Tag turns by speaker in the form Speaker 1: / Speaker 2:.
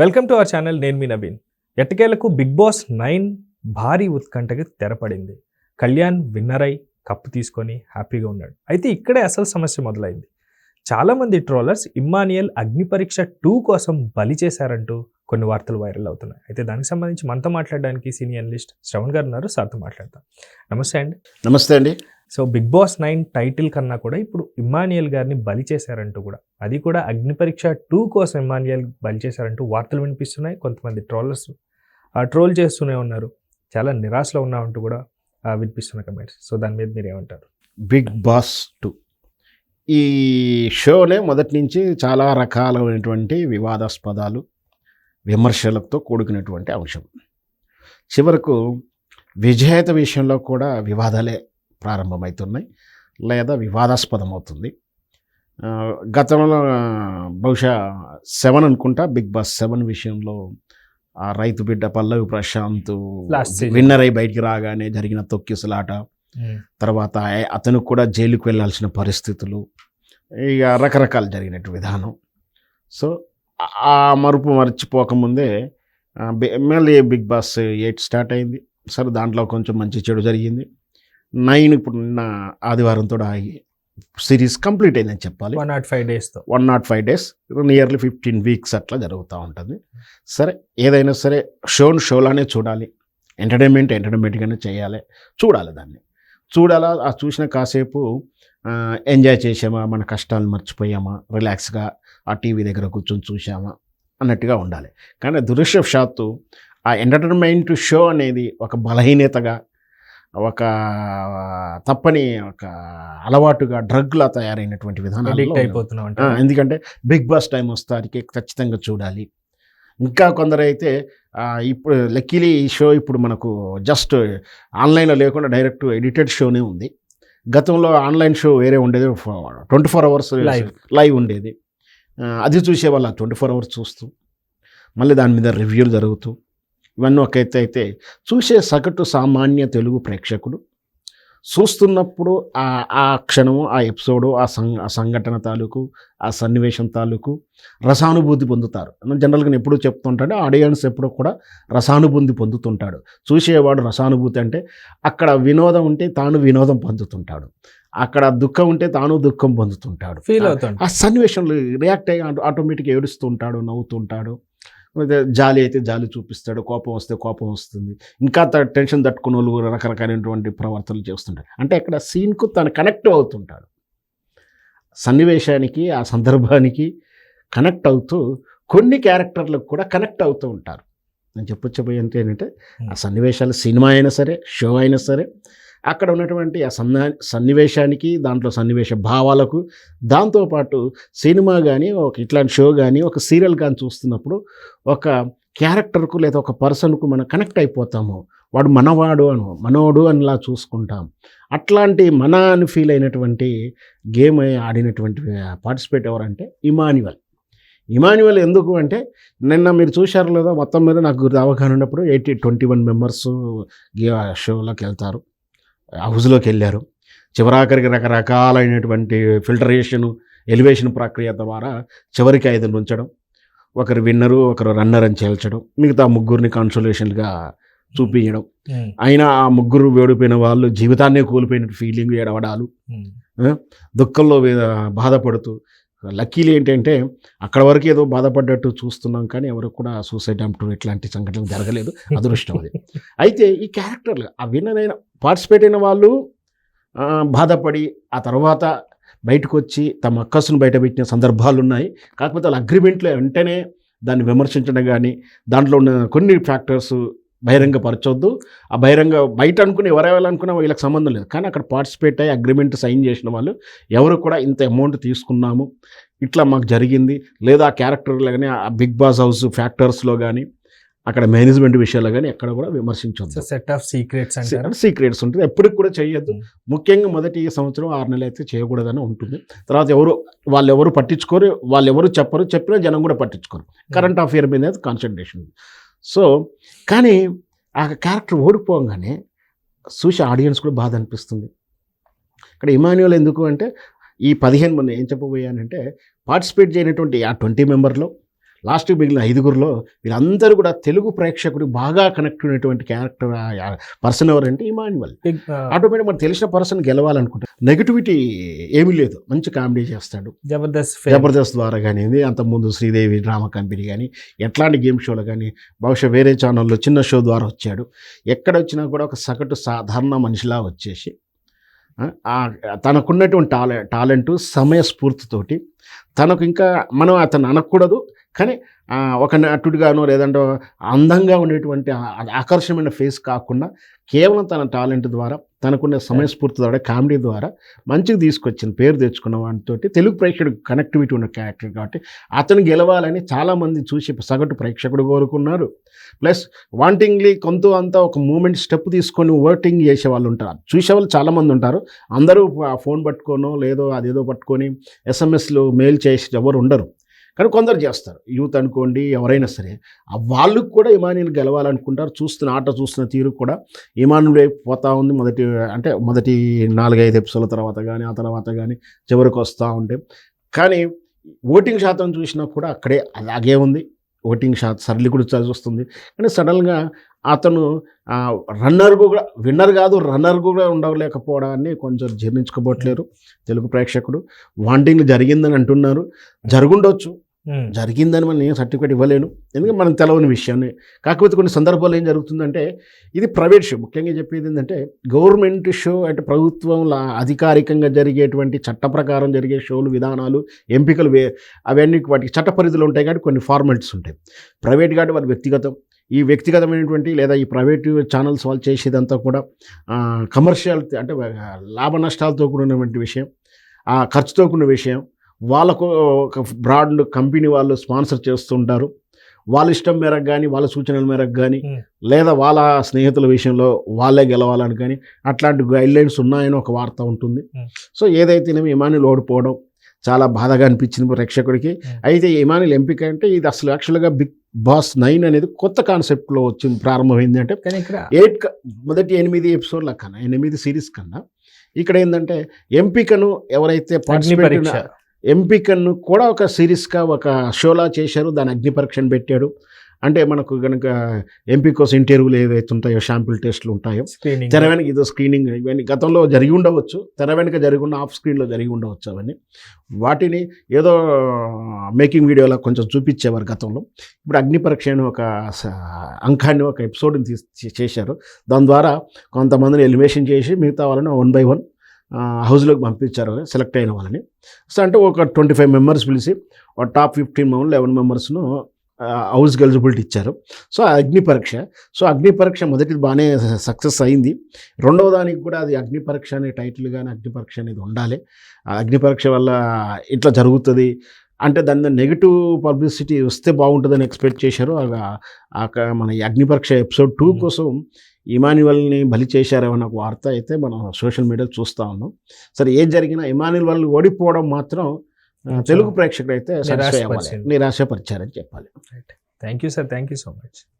Speaker 1: Welcome to our channel నేను మీ నవీన్. ఎట్టకేలకు big boss nine భారీ ఉత్కంఠకి తెరపడింది. కళ్యాణ్ విన్నర్ అయి కప్పు తీసుకొని హ్యాపీగా ఉన్నాడు. అయితే ఇక్కడే అసలు సమస్య మొదలైంది. చాలామంది ట్రోలర్స్ ఇమ్మానియల్ అగ్ని పరీక్ష టూ కోసం బలి చేశారంటూ కొన్ని వార్తలు వైరల్ అవుతున్నాయి. అయితే దానికి సంబంధించి మనతో మాట్లాడడానికి సీనియర్ అనలిస్ట్ శ్రవణ్ గారు ఉన్నారు. సార్తో మాట్లాడతాం. నమస్తే అండి.
Speaker 2: నమస్తే అండి.
Speaker 1: So big boss nine title కన్నా కూడా ఇప్పుడు ఇమ్మానియల్ గారిని బలి చేశారంటూ కూడా అది కూడా అగ్ని పరీక్ష టూ కోసం ఇమ్మానియల్ బలి చేశారంటూ వార్తలు వినిపిస్తున్నాయి. కొంతమంది ట్రోలర్స్ ట్రోల్ చేస్తూనే ఉన్నారు. చాలా నిరాశలో ఉన్నామంటూ కూడా వినిపిస్తున్న కమెంట్స్. సో దాని మీద మీరు ఏమంటారు?
Speaker 2: Big boss two. ఈ షోనే మొదటి నుంచి చాలా రకాలైనటువంటి వివాదాస్పదాలు విమర్శలతో కూడుకున్నటువంటి అంశం. చివరకు విజేత విషయంలో కూడా వివాదాలే ప్రారంభమవుతున్నాయి లేదా వివాదాస్పదం అవుతుంది గతంలో బహుశా సెవెన్ అనుకుంటా బిగ్ బాస్ సెవెన్ విషయంలో ఆ రైతు బిడ్డ పల్లవి ప్రశాంత్. విన్నర్ అయి బయటికి రాగానే జరిగిన తొక్కిసలాట తర్వాత ఆ- అతను కూడా జైలుకు వెళ్ళాల్సిన పరిస్థితులు ఇక రకరకాలు జరిగినట్టు విధానం. సో ఆ- మరుపు మర్చిపోకముందే మళ్ళీ బిగ్ బాస్ ఎయిట్ స్టార్ట్ అయింది. సరే దాంట్లో కొంచెం మంచి చెడు జరిగింది. నైన్ ఇప్పుడు నిన్న ఆదివారంతో ఆగి సిరీస్ కంప్లీట్ అయిందని చెప్పాలి.
Speaker 1: One not five డేస్తో
Speaker 2: one not five days nearly fifteen weeks అట్లా జరుగుతూ ఉంటుంది. సరే ఏదైనా సరే షోను షోలానే చూడాలి. ఎంటర్టైన్మెంట్ ఎంటర్టైన్మెంట్గానే చేయాలి. చూడాలి దాన్ని. చూడాలా ఆ చూసిన కాసేపు ఎంజాయ్ చేసామా మన కష్టాలు మర్చిపోయామా రిలాక్స్గా ఆ టీవీ దగ్గర కూర్చొని చూసామా అన్నట్టుగా ఉండాలి. కానీ దురదృష్టవశాత్తు ఆ ఎంటర్టైన్మెంట్ షో అనేది ఒక బలహీనతగా ఒక తప్పని ఒక అలవాటుగా డ్రగ్లా తయారైనటువంటి
Speaker 1: అడిక్ట్ అయిపోతున్నాం
Speaker 2: ఎందుకంటే బిగ్ బాస్ టైం వస్తానికి ఖచ్చితంగా చూడాలి. ఇంకా కొందరైతే ఇప్పుడు లక్కీలీ ఈ షో ఇప్పుడు మనకు జస్ట్ ఆన్లైన్లో లేకుండా డైరెక్ట్ ఎడిటెడ్ షోనే ఉంది. గతంలో ఆన్లైన్ షో వేరే ఉండేది. Twenty four hours. లైవ్ ఉండేది. అది చూసేవాళ్ళు ట్వంటీ ఫోర్ అవర్స్ చూస్తూ మళ్ళీ దాని మీద రివ్యూలు జరుగుతూ ఇవన్నీ ఒక అయితే చూసే సగటు సామాన్య తెలుగు ప్రేక్షకుడు చూస్తున్నప్పుడు ఆ ఆ క్షణము ఆ ఎపిసోడు ఆ సం ఆ సంఘటన తాలూకు ఆ సన్నివేశం తాలూకు రసానుభూతి పొందుతారు. జనరల్గా నేను ఎప్పుడూ చెప్తుంటాడు ఆడియన్స్ ఎప్పుడూ కూడా రసానుభూతి పొందుతుంటాడు. చూసేవాడు రసానుభూతి అంటే అక్కడ వినోదం ఉంటే తాను వినోదం పొందుతుంటాడు. అక్కడ దుఃఖం ఉంటే తాను దుఃఖం పొందుతుంటాడు.
Speaker 1: ఫీల్ అవుతాం
Speaker 2: ఆ సన్నివేశంలో రియాక్ట్ అయ్యి ఆటో- ఆటోమేటిక్గా ఏడుస్తుంటాడు నవ్వుతుంటాడు. జాలి అయితే జాలి చూపిస్తాడు కోపం వస్తే కోపం వస్తుంది. ఇంకా టెన్షన్ తట్టుకున్న వాళ్ళు రకరకాలైనటువంటి ప్రవర్తనలు చేస్తుంటాడు అంటే ఇక్కడ సీన్కు తను కనెక్ట్ అవుతుంటాడు. సన్నివేశానికి ఆ సందర్భానికి కనెక్ట్ అవుతూ కొన్ని క్యారెక్టర్లకు కూడా కనెక్ట్ అవుతూ ఉంటారు. నేను చెప్పొచ్చబోయే అంటే ఏంటంటే ఆ సన్నివేశాలు సినిమా అయినా సరే షో అయినా సరే అక్కడ ఉన్నటువంటి ఆ సన్నా సన్నివేశానికి దాంట్లో సన్నివేశ భావాలకు దాంతోపాటు సినిమా కానీ ఒక ఇట్లాంటి షో కానీ ఒక సీరియల్ కానీ చూస్తున్నప్పుడు ఒక క్యారెక్టర్కు లేదా ఒక పర్సన్కు మనం కనెక్ట్ అయిపోతాము. వాడు మనవాడు అను మనోడు అనిలా చూసుకుంటాం. అట్లాంటి మన అని ఫీల్ అయినటువంటి గేమ్ ఆడినటువంటి పార్టిసిపేట్ ఎవరంటే ఇమాన్యువల్. ఇమాన్యువల్ ఎందుకు అంటే నిన్న మీరు చూశారు లేదా మొత్తం మీద నాకు అవగాహన ఉన్నప్పుడు ఎయిటీ ట్వంటీ వన్ మెంబర్స్ షోలోకి వెళ్తారు. హౌస్లోకి వెళ్ళారు చివరాఖరికి రకరకాలైనటువంటి ఫిల్టరేషన్ ఎలివేషన్ ప్రక్రియ ద్వారా చివరికి ఐదు ఉంచడం ఒకరు విన్నరు ఒకరు రన్నర్ అని చేల్చడం మిగతా ముగ్గురిని కాన్సోలేషన్గా చూపించడం అయినా ఆ ముగ్గురు వేడిపోయిన వాళ్ళు జీవితాన్నే కోల్పోయిన ఫీలింగ్ ఏడవడాలు. దుఃఖంలో బాధపడుతూ. లక్కీలు ఏంటంటే అక్కడ వరకు ఏదో బాధపడ్డట్టు చూస్తున్నాం కానీ ఎవరికి కూడా సూసైడ్ అంటూ ఇట్లాంటి సంఘటనలు జరగలేదు. అదృష్టం అది. అయితే ఈ క్యారెక్టర్లు ఆ విన్నర్ అయిన పార్టిసిపేట్ అయిన వాళ్ళు బాధపడి ఆ తర్వాత బయటకు వచ్చి తమ అక్కసును బయటపెట్టిన సందర్భాలు ఉన్నాయి కాకపోతే వాళ్ళ అగ్రిమెంట్లో వెంటనే దాన్ని విమర్శించడం కానీ దాంట్లో ఉన్న కొన్ని ఫ్యాక్టర్స్ బహిరంగపరచొద్దు. ఆ బహిరంగ బయట అనుకుని ఎవరెవరనుకున్నా వీళ్ళకి సంబంధం లేదు. కానీ అక్కడ పార్టిసిపేట్ అయ్యి అగ్రిమెంట్ సైన్ చేసిన వాళ్ళు ఎవరు కూడా ఇంత అమౌంట్ తీసుకున్నాము ఇట్లా మాకు జరిగింది. లేదా ఆ క్యారెక్టర్లో కానీ ఆ బిగ్ బాస్ హౌస్ ఫ్యాక్టర్స్లో కానీ అక్కడ మేనేజ్మెంట్ విషయాల్లో కానీ ఎక్కడ కూడా విమర్శించొద్దు.
Speaker 1: సెట్ ఆఫ్ సీక్రెట్స్
Speaker 2: సీక్రెట్స్ ఉంటుంది. ఎప్పటికి కూడా చేయొద్దు.
Speaker 1: Mm.
Speaker 2: ముఖ్యంగా మొదటి సంవత్సరం ఆరు నెలలు అయితే చేయకూడదని ఉంటుంది. తర్వాత ఎవరు వాళ్ళు ఎవరు పట్టించుకోరు వాళ్ళు ఎవరు చెప్పరు చెప్పినా జనం కూడా పట్టించుకోరు. కరెంట్ అఫేర్ మీద కాన్సన్ట్రేషన్ సో కానీ ఆ క్యారెక్టర్ ఓడిపోగానే చూసి ఆడియన్స్ కూడా బాధ అనిపిస్తుంది. ఇక్కడ ఇమాన్యువల్ ఎందుకు అంటే ఈ పదిహేను మంది ఏం చెప్పబోయానంటే పార్టిసిపేట్ చేయనటువంటి ఆ ట్వంటీ మెంబర్లో లాస్ట్ మిగిలిన ఐదుగురులో వీళ్ళందరూ కూడా తెలుగు ప్రేక్షకుడు బాగా కనెక్ట్ అయినటువంటి క్యారెక్టర్ పర్సన్ ఎవరంటే ఇమాన్యువల్. ఆటోమేటిక్ మనకు తెలిసిన పర్సన్ గెలవాలనుకుంటే నెగిటివిటీ ఏమీ లేదు. మంచి కామెడీ చేస్తాడు.
Speaker 1: జబర్దస్త్.
Speaker 2: జబర్దస్త్ ద్వారా కానీ అంతకుముందు శ్రీదేవి డ్రామా కంపెనీ కానీ ఎట్లాంటి గేమ్ షోలు కానీ బహుశా వేరే ఛానల్లో చిన్న షో ద్వారా వచ్చాడు. ఎక్కడ వచ్చినా కూడా ఒక సగటు సాధారణ మనిషిలా వచ్చేసి తనకున్నటువంటి టాలె టాలెంట్ సమయస్ఫూర్తితోటి తనకు ఇంకా మనం అతను అనకూడదు. కానీ ఒక నటుడిగానో లేదంటే అందంగా ఉండేటువంటి ఆకర్షణమైన ఫేస్ కాకుండా కేవలం తన టాలెంట్ ద్వారా తనకున్న సమయస్ఫూర్తి ద్వారా కామెడీ ద్వారా మంచిగా తీసుకొచ్చిన పేరు తెచ్చుకున్న వాటితో తెలుగు ప్రేక్షకుడు కనెక్టివిటీ ఉన్న క్యారెక్టర్ కాబట్టి అతను గెలవాలని చాలామంది చూసి సగటు ప్రేక్షకుడు కోరుకున్నారు. ప్లస్ వాంటింగ్లీ కొంత అంతా ఒక మూమెంట్ స్టెప్ తీసుకొని ఓటింగ్ చేసే వాళ్ళు ఉంటారు. చూసే వాళ్ళు చాలామంది ఉంటారు. అందరూ ఆ ఫోన్ పట్టుకోనో లేదో అదేదో పట్టుకొని ఎస్ఎంఎస్లు మెయిల్ చేసి ఎవరు ఉండరు. కానీ కొందరు చేస్తారు. యూత్ అనుకోండి ఎవరైనా సరే. వాళ్ళకు కూడా ఇమానులు గెలవాలనుకుంటారు. చూస్తున్న ఆట చూస్తున్న తీరు కూడా ఇమాను వైపు పోతా ఉంది. మొదటి అంటే మొదటి నాలుగైదు ఎపిసోడ్ల తర్వాత కానీ ఆ తర్వాత కానీ చివరికి వస్తూ ఉంటే. కానీ ఓటింగ్ శాతం చూసినా కూడా అక్కడే అలాగే ఉంది. ఓటింగ్ షాట్ సరళి కూడా వస్తుంది. కానీ సడన్గా అతను రన్నర్ కూడా విన్నర్ కాదు రన్నర్ కూడా ఉండలేకపోవడాన్ని కొంచెం జీర్ణించుకోబట్లేరు తెలుగు ప్రేక్షకుడు వాంటింగ్ జరిగిందని అంటున్నారు. జరుగుండొచ్చు. జరిగిందని మనం ఏం సర్టిఫికేట్ ఇవ్వలేను. ఎందుకంటే మనం తెలవని విషయాన్ని కాకపోతే కొన్ని సందర్భాల్లో ఏం జరుగుతుందంటే ఇది ప్రైవేట్ షో. ముఖ్యంగా చెప్పేది ఏంటంటే గవర్నమెంట్ షో అంటే ప్రభుత్వంలో అధికారికంగా జరిగేటువంటి చట్ట ప్రకారం జరిగే షోలు విధానాలు ఎంపికలు వే అవన్నీ వాటికి చట్ట పరిధిలో ఉంటాయి కాబట్టి కొన్ని ఫార్మాలిటీస్ ఉంటాయి. ప్రైవేట్ కాబట్టి వారి వ్యక్తిగతం. ఈ వ్యక్తిగతమైనటువంటి లేదా ఈ ప్రైవేట్ ఛానల్స్ వాళ్ళు చేసేదంతా కూడా కమర్షియల్ అంటే లాభ నష్టాలతో కూడినటువంటి విషయం ఆ ఖర్చుతో కూడిన విషయం వాళ్ళకు ఒక బ్రాడ్ కంపెనీ వాళ్ళు స్పాన్సర్ చేస్తుంటారు వాళ్ళ ఇష్టం మేరకు కానీ వాళ్ళ సూచనల మేరకు కానీ. లేదా వాళ్ళ స్నేహితుల విషయంలో వాళ్ళే గెలవాలని కానీ అట్లాంటి గైడ్ లైన్స్ ఉన్నాయని ఒక వార్త ఉంటుంది. సో ఏదైతేనేమి ఇమానులు ఓడిపోవడం చాలా బాధగా అనిపించింది ప్రేక్షకుడికి. అయితే ఇమానుల్ ఎంపిక అంటే ఇది అసలు యాక్చువల్గా బిగ్ బాస్ నైన్ అనేది కొత్త కాన్సెప్ట్లో వచ్చింది ప్రారంభమైంది అంటే
Speaker 1: కానీ ఇక్కడ
Speaker 2: ఎయిట్ క- మొదటి ఎనిమిది ఎపిసోడ్ల కన్నా ఎనిమిది సిరీస్ కన్నా ఇక్కడ ఏంటంటే ఎంపికను ఎవరైతే ఉన్న- ఎంపికను కూడా ఒక సిరీస్గా ఒక షోలా చేశారు. దాని అగ్ని పరీక్షను పెట్టాడు. అంటే మనకు కనుక ఎంపీ కోసం ఇంటర్వ్యూలు ఏవైతే ఉంటాయో షాంపుల్ టెస్ట్లు ఉంటాయో తెర వెనక ఇదో స్క్రీనింగ్ ఇవన్నీ గతంలో జరిగి ఉండవచ్చు. తెర వెనక జరిగి ఉన్న ఆఫ్ స్క్రీన్లో జరిగి ఉండవచ్చు అవన్నీ. వాటిని ఏదో మేకింగ్ వీడియోలా కొంచెం చూపించేవారు గతంలో. ఇప్పుడు అగ్ని పరీక్ష అని ఒక అంకాన్ని ఒక ఎపిసోడ్ని తీసి చేశారు. దాని ద్వారా కొంతమందిని ఎలిమినేషన్ చేసి మిగతా వాళ్ళని వన్ బై వన్ హౌస్లోకి పంపించారు సెలెక్ట్ అయిన వాళ్ళని. సో అంటే ఒక ట్వంటీ ఫైవ్ మెంబర్స్ పిలిచి ఒక టాప్ ఫిఫ్టీన్ మెంబర్ లెవెన్ మెంబర్స్ను హౌస్ ఎలిజిబిలిటీ ఇచ్చారు. సో అగ్ని పరీక్ష. సో అగ్ని పరీక్ష మొదటిది బాగానే సక్సెస్ అయింది. రెండవ దానికి కూడా అది అగ్ని పరీక్ష అనే టైటిల్ కానీ అగ్ని పరీక్ష అనేది ఉండాలి. ఆ అగ్ని పరీక్ష వల్ల ఇట్లా జరుగుతుంది? అంటే దాని నెగిటివ్ పబ్లిసిటీ వస్తే బాగుంటుందని ఎక్స్పెక్ట్ చేశారు. మన అగ్ని పరీక్ష ఎపిసోడ్ టూ. కోసం ఇమాన్యువల్ని బలి చేశారేమన్న ఒక వార్త అయితే మనం సోషల్ మీడియాలో చూస్తూ ఉన్నాం. సరే ఏది జరిగినా ఇమాన్యువల్ వాళ్ళు ఓడిపోవడం మాత్రం తెలుగు ప్రేక్షకుడు అయితే. నిరాశపరిచారని చెప్పాలి.
Speaker 1: Thank you sir thank you so much